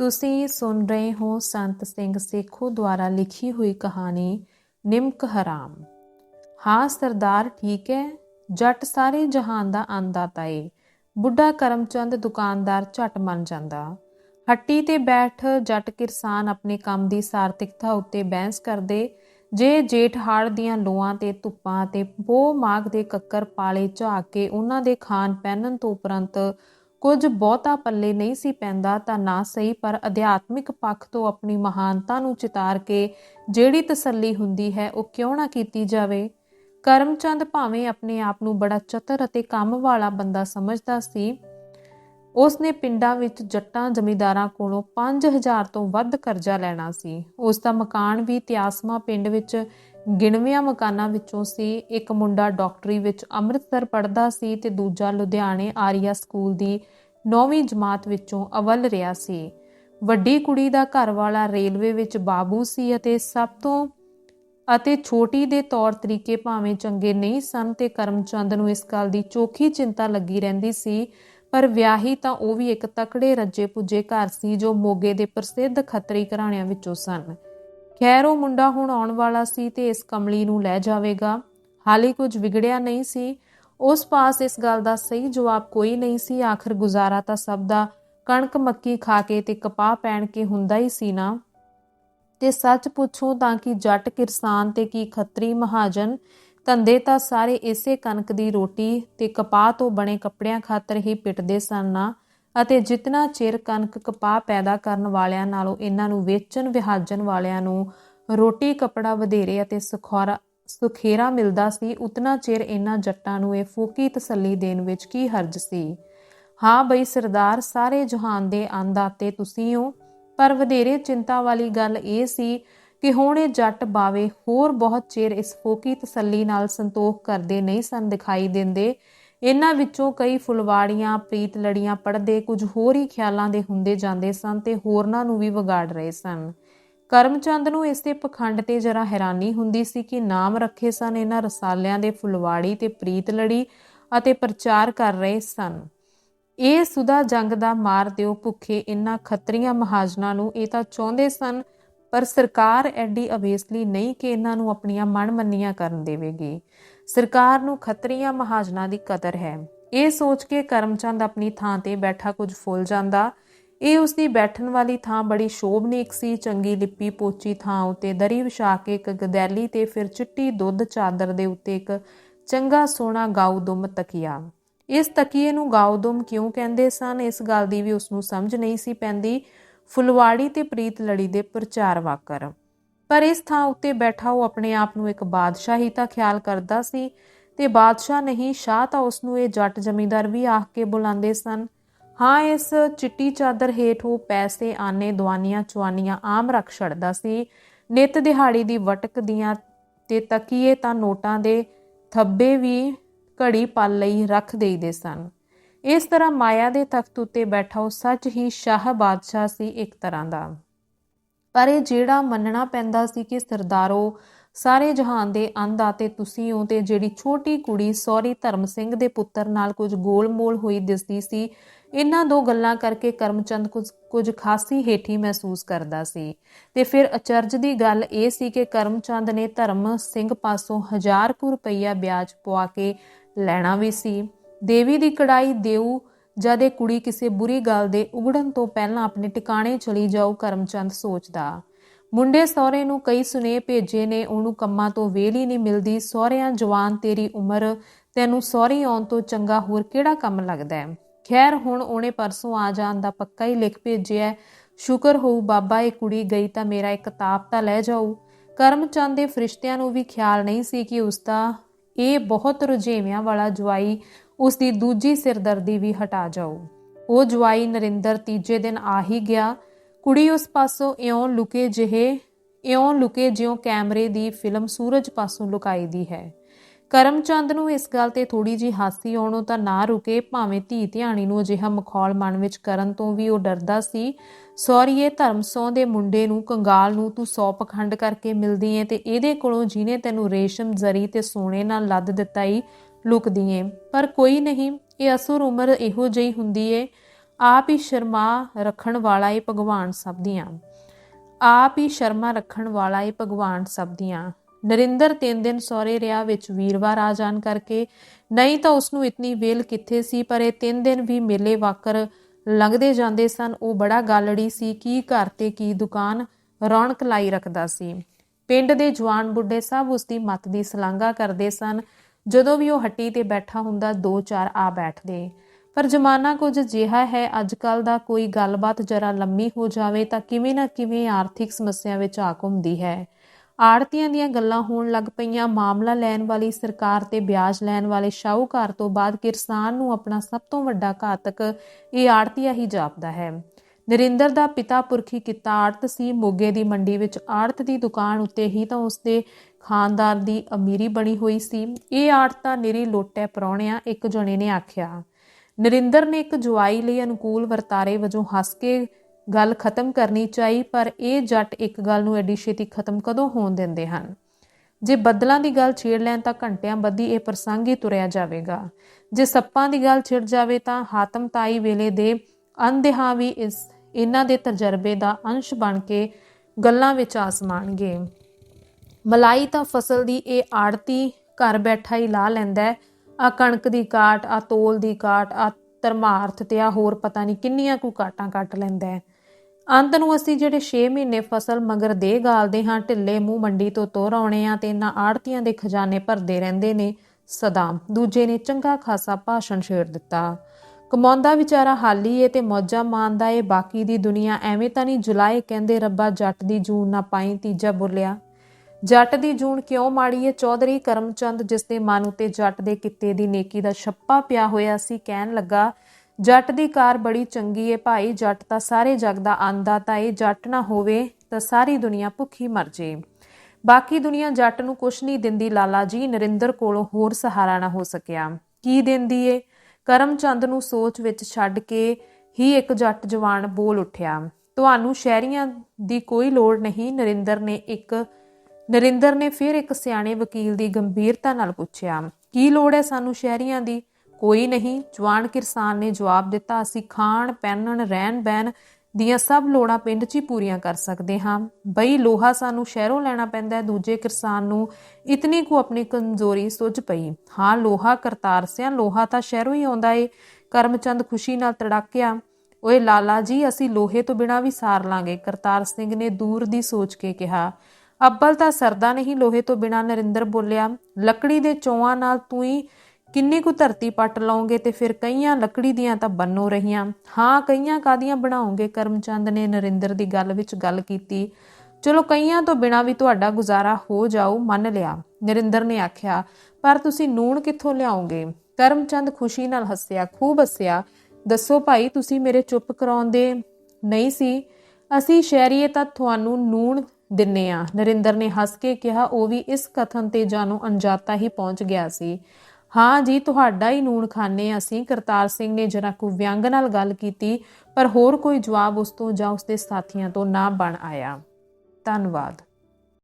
ਤੁਸੀਂ ਸੁਣ ਰਹੇ ਹੋ ਸੰਤ ਸਿੰਘ ਸੇਖੋ ਦੁਆਰਾ ਲਿਖੀ ਹੋਈ ਕਹਾਣੀ, ਨਿਮਕ ਹਰਾਮ। ਹਾਂ, ਸਰਦਾਰ, ਠੀਕ ਹੈ। ਜੱਟ ਸਾਰੇ ਜਹਾਨ ਦਾ ਅੰਨਦਾਤਾ ਏ ਬੁੱਢਾ ਕਰਮਚੰਦ ਦੁਕਾਨਦਾਰ ਝਟ ਮੰਨ ਜਾਂਦਾ। ਹੱਟੀ ਤੇ ਬੈਠ ਜੱਟ ਕਿਰਸਾਨ ਆਪਣੇ ਕੰਮ ਦੀ ਸਾਰਥਿਕਤਾ ਉੱਤੇ ਬਹਿਸ ਕਰਦੇ। ਜੇ ਜੇਠ ਹਾੜ ਦੀਆਂ ਲੋਆਂ ਤੇ ਧੁੱਪਾਂ ਤੇ ਪੋ ਮਾਗ ਦੇ ਕੱਕਰ ਪਾਲੇ ਝਾਕ ਕੇ ਉਹਨਾਂ ਦੇ ਖਾਨ ਪਹਿਨਣ ਤੋਂ ਉਪਰੰਤ ਕੁਝ ਬਹੁਤਾ ਪੱਲੇ ਨਹੀਂ ਸੀ ਪੈਂਦਾ ਤਾਂ ਨਾ ਸਹੀ, ਪਰ ਅਧਿਆਤਮਿਕ ਪੱਖ ਤੋਂ ਆਪਣੀ ਮਹਾਨਤਾ ਨੂੰ ਚਿਤਾਰ ਕੇ ਜਿਹੜੀ ਤਸੱਲੀ ਹੁੰਦੀ ਹੈ, ਉਹ ਕਿਉਂ ਨਾ ਕੀਤੀ ਜਾਵੇ? ਕਰਮਚੰਦ ਭਾਵੇਂ ਆਪਣੇ ਆਪ ਨੂੰ ਬੜਾ ਚਤਰ ਅਤੇ ਕੰਮ ਵਾਲਾ ਬੰਦਾ ਸਮਝਦਾ ਸੀ ਉਸ ਨੇ ਪਿੰਡਾਂ ਵਿੱਚ ਜੱਟਾਂ ਜ਼ਮੀਂਦਾਰਾਂ ਕੋਲੋਂ 5000 ਤੋਂ ਵੱਧ ਕਰਜ਼ਾ ਲੈਣਾ ਸੀ। ਉਸ ਦਾ ਮਕਾਨ ਵੀ ਤਿਆਸਮਾ ਪਿੰਡ ਵਿੱਚ ਗਿਣਵਿਆਂ ਮਕਾਨਾਂ ਵਿੱਚੋਂ ਸੀ। ਇੱਕ ਮੁੰਡਾ ਡਾਕਟਰੀ ਵਿੱਚ ਅੰਮ੍ਰਿਤਸਰ ਪੜ੍ਹਦਾ ਸੀ ਤੇ ਦੂਜਾ ਲੁਧਿਆਣੇ ਆਰੀਆ ਸਕੂਲ ਦੀ 9ਵੀਂ ਜਮਾਤ ਵਿੱਚੋਂ ਅਵਲ ਰਿਹਾ ਸੀ। ਵੱਡੀ ਕੁੜੀ ਦਾ ਘਰ ਵਾਲਾ ਰੇਲਵੇ ਵਿੱਚ ਬਾਬੂ ਸੀ ਅਤੇ ਸਭ ਤੋਂ ਅਤੇ ਛੋਟੀ ਦੇ ਤੌਰ ਤਰੀਕੇ ਭਾਵੇਂ ਚੰਗੇ ਨਹੀਂ ਸਨ ਤੇ ਕਰਮਚੰਦ ਨੂੰ ਇਸ ਗੱਲ ਦੀ ਚੋਖੀ ਚਿੰਤਾ ਲੱਗੀ ਰਹਿੰਦੀ ਸੀ। ਪਰ ਵਿਆਹੀ ਤਾਂ ਉਹ ਵੀ ਇੱਕ ਤਕੜੇ ਰੱਜੇ ਪੁੱਜੇ ਘਰ ਸੀ ਜੋ ਮੋਗੇ ਦੇ ਪ੍ਰਸਿੱਧ ਖੱਤਰੀ ਘਰਾਣਿਆਂ ਵਿੱਚੋਂ ਸਨ। ਖੈਰ ਉਹ ਮੁੰਡਾ ਹੁਣ ਆਉਣ ਵਾਲਾ ਸੀ ਤੇ ਇਸ ਕਮਲੀ ਨੂੰ ਲੈ ਜਾਵੇਗਾ। ਹਾਲੇ ਕੁਝ ਵਿਗੜਿਆ ਨਹੀਂ ਸੀ। ਉਸ ਪਾਸ ਇਸ ਗੱਲ ਦਾ ਸਹੀ ਜਵਾਬ ਕੋਈ ਨਹੀਂ ਸੀ। ਆਖਰ ਗੁਜ਼ਾਰਾ ਤਾਂ ਸਭ ਦਾ ਕਣਕ ਮੱਕੀ ਖਾ ਕੇ ਤੇ ਕਪਾਹ ਪੈਣ ਕੇ ਹੁੰਦਾ ਹੀ ਸੀ ਨਾ। ਤੇ ਸੱਚ ਪੁੱਛੋ ਤਾਂ ਕਿ ਜੱਟ ਕਿਰਸਾਨ ਤੇ ਕੀ ਖੱਤਰੀ ਮਹਾਜਨ? ਧੰਦੇ ਤਾਂ ਸਾਰੇ ਇਸੇ ਕਣਕ ਦੀ ਰੋਟੀ ਤੇ ਕਪਾਹ ਤੋਂ ਬਣੇ ਕੱਪੜਿਆਂ ਖਾਤਰ ਹੀ ਪਿੱਟਦੇ ਸਨ ਨਾ। ਅਤੇ ਜਿੰਨਾ ਚਿਰ ਕਣਕ ਕਪਾਹ ਪੈਦਾ ਕਰਨ ਵਾਲਿਆਂ ਨਾਲੋਂ ਇਹਨਾਂ ਨੂੰ ਵੇਚਣ ਵਿਹਾਜਣ ਵਾਲਿਆਂ ਨੂੰ ਰੋਟੀ, ਕਪੜਾ ਵਧੇਰੇ ਅਤੇ ਸੁਖੌਰਾ ਸੁਖੇਰਾ ਮਿਲਦਾ ਸੀ, ਉਤਨਾ ਚਿਰ ਇਹਨਾਂ ਜੱਟਾਂ ਨੂੰ ਇਹ ਫੋਕੀ ਤਸੱਲੀ ਦੇਣ ਵਿੱਚ ਕੀ ਹਰਜ ਸੀ? ਹਾਂ ਬਈ ਸਰਦਾਰ, ਸਾਰੇ ਜਹਾਨ ਦੇ ਅੰਦਾਤੇ ਤੁਸੀਂ ਹੋ, ਪਰ ਵਧੇਰੇ ਚਿੰਤਾ ਵਾਲੀ ਗੱਲ ਇਹ ਸੀ ਕਿ ਹੁਣ ਇਹ ਜੱਟ ਬਾਵੇ ਹੋਰ ਬਹੁਤ ਚਿਰ ਇਸ ਫੋਕੀ ਤਸੱਲੀ ਨਾਲ ਸੰਤੋਖ ਕਰਦੇ ਨਹੀਂ ਸਨ ਦਿਖਾਈ ਦਿੰਦੇ ਇਹਨਾਂ ਵਿੱਚੋਂ ਕਈ ਫੁਲਵਾੜੀਆਂ, ਪ੍ਰੀਤ ਲੜੀਆਂ ਪੜਦੇ ਕੁਝ ਹੋਰ ਹੀ ਖਿਆਲਾਂ ਦੇ ਹੁੰਦੇ ਜਾਂਦੇ ਸਨ ਤੇ ਹੋਰਨਾਂ ਨੂੰ ਵੀ ਵਿਗਾੜ ਰਹੇ ਸਨ। ਕਰਮਚੰਦ ਨੂੰ ਇਸੇ ਪਖੰਡ ਤੇ ਜਰਾ ਹੈਰਾਨੀ ਹੁੰਦੀ ਸੀ ਕਿ ਨਾਮ ਰੱਖੇ ਸਨ ਇਹਨਾਂ ਰਸਾਲਿਆਂ ਦੇ ਫੁਲਵਾੜੀ ਤੇ ਪ੍ਰੀਤ ਲੜੀ ਅਤੇ ਪ੍ਰਚਾਰ ਕਰ ਰਹੇ ਸਨ। ਇਹ ਸੁਦਾ ਜੰਗ ਦਾ ਮਾਰ ਦਿਓ ਭੁੱਖੇ ਇਹਨਾਂ ਖੱਤਰੀਆਂ ਮਹਾਜਨਾਂ ਨੂੰ, ਇਹ ਤਾਂ ਚਾਹੁੰਦੇ ਸਨ, ਪਰ ਸਰਕਾਰ ਐਡੀ ਅਵੇਸਲੀ ਨਹੀਂ ਕਿ ਇਹਨਾਂ ਨੂੰ ਆਪਣੀਆਂ ਮਨਮੰਨੀਆਂ ਕਰਨ ਦੇਵੇਗੀ। ਸਰਕਾਰ ਨੂੰ ਖੱਤਰੀਆਂ ਮਹਾਜਨਾਂ ਦੀ ਕਦਰ ਹੈ। ਇਹ ਸੋਚ ਕੇ ਕਰਮਚੰਦ ਆਪਣੀ ਥਾਂ ਤੇ ਬੈਠਾ ਕੁਝ ਫੁੱਲ ਜਾਂਦਾ। ਇਹ ਉਸ ਦੀ ਬੈਠਣ ਵਾਲੀ ਥਾਂ ਬੜੀ ਸ਼ੋਭਨੀਕ ਸੀ। ਚੰਗੀ ਲਿੱਪੀ ਪੋਚੀ ਥਾਂ ਉਤੇ ਦਰੀ ਵਿਛਾ ਕੇ ਇੱਕ ਗਦੈਲੀ ਤੇ ਫਿਰ ਚਿੱਟੀ ਦੁੱਧ ਚਾਦਰ ਦੇ ਉੱਤੇ ਇੱਕ ਚੰਗਾ ਸੋਹਣਾ ਗਾਉਦੁਮ ਤਕੀਆ। ਇਸ ਤਕੀਏ ਨੂੰ ਗਾਉਦੁਮ ਕਿਉਂ ਕਹਿੰਦੇ ਸਨ? ਇਸ ਗੱਲ ਦੀ ਵੀ ਉਸ ਨੂੰ ਸਮਝ ਨਹੀਂ ਸੀ ਪੈਂਦੀ। ਫੁਲਵਾੜੀ ਤੇ ਪ੍ਰੀਤ ਲੜੀ ਦੇ ਪ੍ਰਚਾਰ ਵਾਕਰ। ਪਰ ਇਸ ਥਾਂ ਉੱਤੇ ਬੈਠਾ ਉਹ ਆਪਣੇ ਆਪ ਨੂੰ ਇੱਕ ਬਾਦਸ਼ਾਹ ਹੀ ਤਾਂ ਖਿਆਲ ਕਰਦਾ ਸੀ ਤੇ ਬਾਦਸ਼ਾਹ ਨਹੀਂ, ਸ਼ਾਹ ਤਾਂ ਉਸ ਨੂੰ ਇਹ ਜੱਟ ਜ਼ਮੀਂਦਾਰ ਵੀ ਆਖ ਕੇ ਬੁਲਾਉਂਦੇ ਸਨ। ਹਾਂ, ਇਸ ਚਿੱਟੀ ਚਾਦਰ ਹੇਠ ਉਹ ਪੈਸੇ, ਆਨੇ, ਦਵਾਨੀਆਂ ਚਵਾਨੀਆਂ ਆਮ ਰੱਖ ਛੜਦਾ ਸੀ। ਨਿਤ ਦਿਹਾੜੀ ਦੀ ਵਟਕ ਦੀਆਂ ਤੇ ਤਕੀਏ ਤਾਂ ਨੋਟਾਂ ਦੇ ਥੱਬੇ ਵੀ ਘੜੀ ਪਲ ਲਈ ਰੱਖ ਦੇਈਦੇ ਸਨ। ਇਸ ਤਰ੍ਹਾਂ ਮਾਇਆ ਦੇ ਤਖਤ ਉੱਤੇ ਬੈਠਾ ਉਹ ਸੱਚ ਹੀ ਸ਼ਾਹ ਬਾਦਸ਼ਾਹ ਸੀ ਇੱਕ ਤਰ੍ਹਾਂ ਦਾ। ਪਰ ਇਹ ਜਿਹੜਾ ਮੰਨਣਾ ਪੈਂਦਾ ਸੀ ਕਿ ਸਰਦਾਰੋ, ਸਾਰੇ ਜਹਾਨ ਦੇ ਅੰਦਾਤੇ ਤੁਸੀਂ ਹੋ ਤੇ ਜਿਹੜੀ ਛੋਟੀ ਕੁੜੀ ਸੌਰੀ ਧਰਮ ਸਿੰਘ ਦੇ ਪੁੱਤਰ ਨਾਲ ਕੁਝ ਗੋਲ-ਮੋਲ ਹੋਈ ਦਿਸਦੀ ਸੀ, ਇਹਨਾਂ ਦੋ ਗੱਲਾਂ ਕਰਕੇ ਕਰਮਚੰਦ ਕੁਝ ਕੁਝ ਖਾਸੀ ਹੇਠੀ ਮਹਿਸੂਸ ਕਰਦਾ ਸੀ। ਤੇ ਫਿਰ ਅਚਰਜ ਦੀ ਗੱਲ ਇਹ ਸੀ ਕਿ ਕਰਮਚੰਦ ਨੇ ਧਰਮ ਸਿੰਘ ਪਾਸੋਂ 1000 ਕੁ ਰੁਪਈਆ ਵਿਆਜ ਪਵਾ ਕੇ ਲੈਣਾ ਵੀ ਸੀ। ਦੇਵੀ ਦੀ ਕੜਾਈ ਦੇਉ ਜਦ ਇਹ ਕੁੜੀ ਕਿਸੇ ਬੁਰੀ ਗੱਲ ਦੇ ਉਗੜਨ ਤੋਂ ਪਹਿਲਾਂ ਆਪਣੇ ਟਿਕਾਣੇ ਚਲੀ ਜਾਊ, ਕਰਮਚੰਦ ਸੋਚਦਾ। ਮੁੰਡੇ ਸਹੁਰੇ ਨੂੰ ਕਈ ਸੁਨੇ ਭੇਜੇ ਨੇ, ਉਹਨੂੰ ਕੰਮਾਂ ਤੋਂ ਵੇਲ ਹੀ ਨਹੀਂ ਮਿਲਦੀ। ਸਹੁਰਿਆਂ, ਜਵਾਨ, ਤੇਰੀ ਉਮਰ, ਤੈਨੂੰ ਸਹੁਰੀ ਆਉਣ ਤੋਂ ਚੰਗਾ ਹੋਰ ਕਿਹੜਾ ਕੰਮ ਲੱਗਦਾ ਹੈ? ਖੈਰ, ਹੁਣ ਉਹਨੇ ਪਰਸੋਂ ਆ ਜਾਣ ਦਾ ਪੱਕਾ ਹੀ ਲਿਖ ਭੇਜਿਆ ਸ਼ੁਕਰ ਹੋਊ, ਬਾਬਾ, ਇਹ ਕੁੜੀ ਗਈ ਤਾਂ ਮੇਰਾ ਇੱਕ ਤਾਪ ਤਾਂ ਲੈ ਜਾਊ। ਕਰਮਚੰਦ ਦੇ ਫਰਿਸ਼ਤਿਆਂ ਨੂੰ ਵੀ ਖਿਆਲ ਨਹੀਂ ਸੀ ਕਿ ਉਸ ਦਾ ਇਹ ਬਹੁਤ ਰੁਝੇਵਿਆਂ ਵਾਲਾ ਜਵਾਈ ਉਸ ਦੀ ਦੂਜੀ ਸਿਰਦਰਦੀ ਵੀ ਹਟਾ ਜਾਊ ਉਹ ਜਵਾਈ ਨਰਿੰਦਰ ਤੀਜੇ ਦਿਨ ਆ ਹੀ ਗਿਆ। ਕੁੜੀ ਉਸ ਪਾਸੋਂ ਇਉਂ ਲੁਕੇ ਜਿਹੇ, ਇਉਂ ਲੁਕੇ ਜਿਉਂ ਕੈਮਰੇ ਦੀ ਫਿਲਮ ਸੂਰਜ ਪਾਸੋਂ ਲੁਕਾਈ ਦੀ ਹੈ। ਕਰਮਚੰਦ ਨੂੰ ਇਸ ਗੱਲ ਤੇ ਥੋੜੀ ਜੀ ਹਾਸੀ ਆਉਣੋਂ ਤਾਂ ਨਾ ਰੁਕੇ, ਭਾਵੇਂ ਧੀ ਧਿਆਣੀ ਨੂੰ ਅਜਿਹਾ ਮਖੌਲ ਮਨ ਵਿੱਚ ਕਰਨ ਤੋਂ ਵੀ ਉਹ ਡਰਦਾ ਸੀ। ਸੌਰੀਏ ਧਰਮਸੋਂ ਦੇ ਮੁੰਡੇ ਨੂੰ ਕੰਗਾਲ ਨੂੰ ਤੂੰ ਸੌ ਪਖੰਡ ਕਰਕੇ ਮਿਲਦੀ ਏ ਤੇ ਇਹਦੇ ਕੋਲੋਂ ਜਿਹਨੇ ਤੈਨੂੰ ਰੇਸ਼ਮ ਜ਼ਰੀ ਤੇ ਸੋਨੇ ਨਾਲ ਲੱਦ ਦਿੱਤਾ ਈ ਲੁਕਦੀ ਏ। ਪਰ ਕੋਈ ਨਹੀਂ, ਇਹ ਅਸੁਰ ਉਮਰ ਇਹੋ ਜਿਹੀ ਹੁੰਦੀ ਏ। ਆਪ ਹੀ ਸ਼ਰਮਾ ਰੱਖਣ ਵਾਲਾ ਏ ਭਗਵਾਨ ਸਭ ਦੀਆਂ। ਆਪ ਹੀ ਸ਼ਰਮਾ ਰੱਖਣ ਵਾਲਾ ਏ ਭਗਵਾਨ ਸਭ ਦੀਆਂ। ਨਰਿੰਦਰ ਤਿੰਨ ਦਿਨ ਸਹੁਰੇ ਰਿਹਾ ਵਿੱਚ ਵੀਰਵਾਰ ਆ ਜਾਣ ਕਰਕੇ। ਨਹੀਂ ਤਾਂ ਉਸ ਨੂੰ ਇਤਨੀ ਵੇਲ ਕਿੱਥੇ ਸੀ, ਪਰ ਇਹ ਤਿੰਨ ਦਿਨ ਵੀ ਮੇਲੇ ਵਾਕਰ ਲੰਘਦੇ ਜਾਂਦੇ ਸਨ। ਉਹ ਬੜਾ ਗਾਲੜੀ ਸੀ, ਕੀ ਘਰ ਤੇ ਕੀ ਦੁਕਾਨ, ਰੌਣਕ ਲਾਈ ਰੱਖਦਾ ਸੀ। ਪਿੰਡ ਦੇ ਜਵਾਨ ਬੁੱਢੇ ਸਭ ਉਸ ਦੀ ਮੱਤ ਦੀ ਸਲਾਂਘਾ ਕਰਦੇ ਸਨ। ਜਦੋਂ ਵੀ ਉਹ ਹੱਟੀ ਤੇ ਬੈਠਾ ਹੁੰਦਾ, ਦੋ ਚਾਰ ਆ ਬੈਠਦੇ। ਪਰ ਜ਼ਮਾਨਾ ਕੁਝ ਅਜਿਹਾ ਹੈ ਅੱਜ ਕੱਲ ਦਾ ਕੋਈ ਗੱਲਬਾਤ ਜਰਾ ਲੰਮੀ ਹੋ ਜਾਵੇ ਤਾਂ ਕਿਵੇਂ ਨਾ ਕਿਵੇਂ ਆਰਥਿਕ ਸਮੱਸਿਆ ਵਿੱਚ ਆ ਘੁੰਮਦੀ ਹੈ। ਆੜਤੀਆਂ ਦੀਆਂ ਗੱਲਾਂ ਹੋਣ ਲੱਗ ਪਈਆਂ, ਮਾਮਲਾ ਲੈਣ ਵਾਲੀ ਸਰਕਾਰ ਤੇ ਵਿਆਜ ਲੈਣ ਵਾਲੇ ਸ਼ਾਹੂਕਾਰ ਤੋਂ ਬਾਅਦ ਕਿਰਸਾਨ ਨੂੰ ਆਪਣਾ ਸਭ ਤੋਂ ਵੱਡਾ ਘਾਤਕ ਇਹ ਆੜਤੀਆ ਹੀ ਜਾਪਦਾ ਹੈ। ਨਰਿੰਦਰ ਦਾ ਪਿਤਾ ਪੁਰਖੀ ਕਿੱਤਾ ਆੜਤ ਸੀ, ਮੋਗੇ ਦੀ ਮੰਡੀ ਵਿੱਚ ਆੜਤ ਦੀ ਦੁਕਾਨ ਉੱਤੇ ਹੀ ਤਾਂ ਉਸਦੇ ਖਾਨਦਾਰ ਦੀ ਅਮੀਰੀ ਬਣੀ ਹੋਈ ਸੀ। ਇਹ ਆੜ ਤਾਂ ਨਿਰੀ ਲੋਟੈ ਪਰੌਣਿਆ ਇੱਕ ਜਣੇ ਨੇ ਆਖਿਆ। ਨਰਿੰਦਰ ਨੇ ਇੱਕ ਜਵਾਈ ਲਈ ਅਨੁਕੂਲ ਵਰਤਾਰੇ ਵਜੋਂ ਹੱਸ ਕੇ ਗੱਲ ਖਤਮ ਕਰਨੀ ਚਾਹੀ, ਪਰ ਇਹ ਜੱਟ ਇੱਕ ਗੱਲ ਨੂੰ ਐਡੀ ਛੇਤੀ ਖਤਮ ਕਦੋਂ ਹੋਣ ਦਿੰਦੇ ਹਨ? ਜੇ ਬੱਦਲਾਂ ਦੀ ਗੱਲ ਛੇੜ ਲੈਣ ਤਾਂ ਘੰਟਿਆਂ ਬੱਧੀ ਇਹ ਪ੍ਰਸੰਗ ਹੀ ਤੁਰਿਆ ਜਾਵੇਗਾ। ਜੇ ਸੱਪਾਂ ਦੀ ਗੱਲ ਛਿੜ ਜਾਵੇ ਤਾਂ ਹਾਤਮ ਤਾਈ ਵੇਲੇ ਦੇ ਅਨਦਿਹਾਂ ਵੀ ਇਸ, ਇਹਨਾਂ ਦੇ ਤਜਰਬੇ ਦਾ ਅੰਸ਼ ਬਣ ਕੇ ਗੱਲਾਂ ਵਿੱਚ ਆਸਮਾਨਗੇ ਮਲਾਈ ਤਾਂ ਫਸਲ ਦੀ ਇਹ ਆੜਤੀ ਘਰ ਬੈਠਾ ਹੀ ਲਾ ਲੈਂਦਾ ਹੈ। ਆ ਕਣਕ ਦੀ ਕਾਟ ਆ ਤੋਲ ਦੀ ਕਾਟ ਆ ਧਰਮਾਰਥ ਤੇ ਆ ਹੋਰ ਪਤਾ ਨਹੀਂ ਕਿੰਨੀਆਂ ਕੁ ਕਾਟਾਂ ਕੱਟ ਲੈਂਦਾ ਹੈ। ਅੰਤ ਨੂੰ ਅਸੀਂ ਜਿਹੜੇ 6 ਮਹੀਨੇ ਫਸਲ ਮਗਰ ਦੇ ਗਾਲਦੇ ਹਾਂ, ਢਿੱਲੇ ਮੂੰਹ ਮੰਡੀ ਤੋਂ ਤੋਰ ਆਉਣੇ ਆ ਤੇ ਇਹਨਾਂ ਆੜਤੀਆਂ ਦੇ ਖਜ਼ਾਨੇ ਭਰਦੇ ਰਹਿੰਦੇ ਨੇ ਸਦਾ ਦੂਜੇ ਨੇ ਚੰਗਾ ਖਾਸਾ ਭਾਸ਼ਣ ਛੇੜ ਦਿੱਤਾ। ਕਮਾਉਂਦਾ ਵਿਚਾਰਾ ਹਾਲੀ ਏ ਤੇ ਮੌਜਾਂ ਮਾਣਦਾ ਏ, ਬਾਕੀ ਦੀ ਦੁਨੀਆ ਐਵੇਂ ਤਾਂ ਨਹੀਂ ਜੁਲਾਏ ਕਹਿੰਦੇ ਰੱਬਾ ਜੱਟ ਦੀ ਜੂਨ ਨਾ ਪਾਈ ਤੀਜਾ ਬੋਲਿਆ ਜੱਟ ਦੀ ਜੂਨ ਕਿਉਂ ਮਾੜੀ ਏ? ਚੌਧਰੀ ਕਰਮਚੰਦ, ਜਿਸ ਦੇ ਮਨ ਉਤੇ ਜੱਟ ਦੇ ਕਿੱਤੇ ਦੀ ਨੇਕੀ ਦਾ ਛੱਪਾ ਪਿਆ ਹੋਇਆ ਸੀ, ਕਹਿਣ ਲੱਗਾ, ਜੱਟ ਦੀ ਕਾਰ ਬੜੀ ਚੰਗੀ ਏ ਭਾਈ, ਜੱਟ ਤਾਂ ਸਾਰੇ ਜਗ ਦਾ ਅੰਨਦਾਤਾ ਏ ਜੱਟ ਨਾ ਹੋਵੇ ਤਾਂ ਸਾਰੀ ਦੁਨੀਆ ਭੁੱਖੀ ਮਰ ਜੇ। ਬਾਕੀ ਦੁਨੀਆ ਜੱਟ ਨੂੰ ਕੁਛ ਨਹੀਂ ਦਿੰਦੀ, ਲਾਲਾ ਜੀ, ਨਰਿੰਦਰ ਕੋਲੋਂ ਹੋਰ ਸਹਾਰਾ ਨਾ ਹੋ ਸਕਿਆ। ਕੀ ਦਿੰਦੀ ਏ? ਕਰਮਚੰਦ ਨੂੰ ਸੋਚ ਵਿੱਚ ਛੱਡ ਕੇ ਹੀ ਇੱਕ ਜੱਟ ਜਵਾਨ ਬੋਲ ਉੱਠਿਆ। ਤੁਹਾਨੂੰ ਸ਼ਹਿਰੀਆਂ ਦੀ ਕੋਈ ਲੋੜ ਨਹੀਂ, ਨਰਿੰਦਰ ਨੇ ਇੱਕ ਨਰਿੰਦਰ ਨੇ ਫਿਰ ਇੱਕ ਸਿਆਣੇ ਵਕੀਲ ਦੀ ਗੰਭੀਰਤਾ ਨਾਲ ਪੁੱਛਿਆ, ਕੀ ਲੋੜ ਹੈ ਸਾਨੂੰ ਸ਼ਹਿਰੀਆਂ ਦੀ? ਕੋਈ ਨਹੀਂ, ਜਵਾਨ ਕਿਰਸਾਨ ਨੇ ਜਵਾਬ ਦਿੱਤਾ, ਅਸੀਂ ਖਾਣ, ਪਹਿਨਣ, ਰਹਿਣ, ਬਹਿਣ ਦੀਆਂ ਸਭ ਲੋੜਾਂ ਪਿੰਡ 'ਚ ਹੀ ਪੂਰੀਆਂ ਕਰ ਸਕਦੇ ਹਾਂ। ਬਈ ਲੋਹਾ ਸਾਨੂੰ ਸ਼ਹਿਰੋਂ ਲੈਣਾ ਪੈਂਦਾ ਹੈ, ਦੂਜੇ ਕਿਰਸਾਨ ਨੂੰ ਇਤਨੀ ਕੁ ਆਪਣੀ ਕਮਜ਼ੋਰੀ ਸੁੱਝ ਪਈ। ਹਾਂ, ਲੋਹਾ ਕਰਤਾਰ ਸਿਆ, ਲੋਹਾ ਤਾਂ ਸ਼ਹਿਰੋਂ ਹੀ ਆਉਂਦਾ ਏ। ਕਰਮਚੰਦ ਖੁਸ਼ੀ ਨਾਲ ਤੜਾਕਿਆ, ਓਏ ਲਾਲਾ ਜੀ, ਅਸੀਂ ਲੋਹੇ ਤੋਂ ਬਿਨਾ ਵੀ ਸਾਰ ਲਾਂਗੇ। ਕਰਤਾਰ ਸਿੰਘ ਨੇ ਦੂਰ ਦੀ ਸੋਚ ਕੇ ਕਿਹਾ ਅੱਬਲ ਤਾਂ ਸਰਦਾ ਨਹੀਂ ਲੋਹੇ ਤੋਂ ਬਿਨਾ ਨਰਿੰਦਰ ਬੋਲਿਆ, ਲੱਕੜੀ ਦੇ ਚੋਆਂ ਨਾਲ ਤੂੰ ਹੀ ਕਿੰਨੀ ਕੁ ਧਰਤੀ ਪੱਟ ਲਾਉਂਗੇ ਤੇ ਫਿਰ ਕਈਆਂ ਲੱਕੜੀ ਦੀਆਂ ਤਾਂ ਬੰਨੋ ਰਹੀਆਂ। ਹਾਂ, ਕਈਆਂ ਕਾਦੀਆਂ ਬਣਾਉਂਗੇ? ਕਰਮਚੰਦ ਨੇ ਨਰਿੰਦਰ ਦੀ ਗੱਲ ਵਿੱਚ ਗੱਲ ਕੀਤੀ। ਚਲੋ ਕਈਆਂ ਤੋਂ ਬਿਨਾ ਵੀ ਤੁਹਾਡਾ ਗੁਜ਼ਾਰਾ ਹੋ ਜਾਊ, ਮੰਨ ਲਿਆ, ਨਰਿੰਦਰ ਨੇ ਆਖਿਆ। ਪਰ ਤੁਸੀਂ ਨੂਣ ਕਿੱਥੋਂ ਲਿਆਓਗੇ ਕਰਮਚੰਦ ਖੁਸ਼ੀ ਨਾਲ ਹੱਸਿਆ, ਖੂਬ ਹੱਸਿਆ, ਦੱਸੋ ਭਾਈ, ਤੁਸੀਂ ਮੇਰੇ ਚੁੱਪ ਕਰਾਉਂਦੇ ਨਹੀਂ ਸੀ? ਅਸੀਂ ਸ਼ਹਿਰੀਏ ਤਾਂ ਤੁਹਾਨੂੰ ਨੂਣ ਦਿੰਨੇ ਆ। ਨਰਿੰਦਰ ਨੇ ਹੱਸ ਕੇ ਕਿਹਾ, ਉਹ ਵੀ ਇਸ ਕਥਨ ਤੇ ਜਾਨੋ ਅਣਜਾਤਾ ਹੀ ਪਹੁੰਚ ਗਿਆ ਸੀ। ਹਾਂ ਜੀ, ਤੁਹਾਡਾ ਹੀ ਨੂਣ ਖਾਣੇ ਅਸੀਂ। ਕਰਤਾਰ ਸਿੰਘ ਨੇ ਜਰਾ ਕੁ ਵਿਅੰਗ ਨਾਲ ਗੱਲ ਕੀਤੀ, ਪਰ ਹੋਰ ਕੋਈ ਜਵਾਬ ਉਸ ਤੋਂ ਜਾਂ ਉਸ ਦੇ ਸਾਥੀਆਂ ਤੋਂ ਨਾ ਬਣ ਆਇਆ। ਧੰਨਵਾਦ।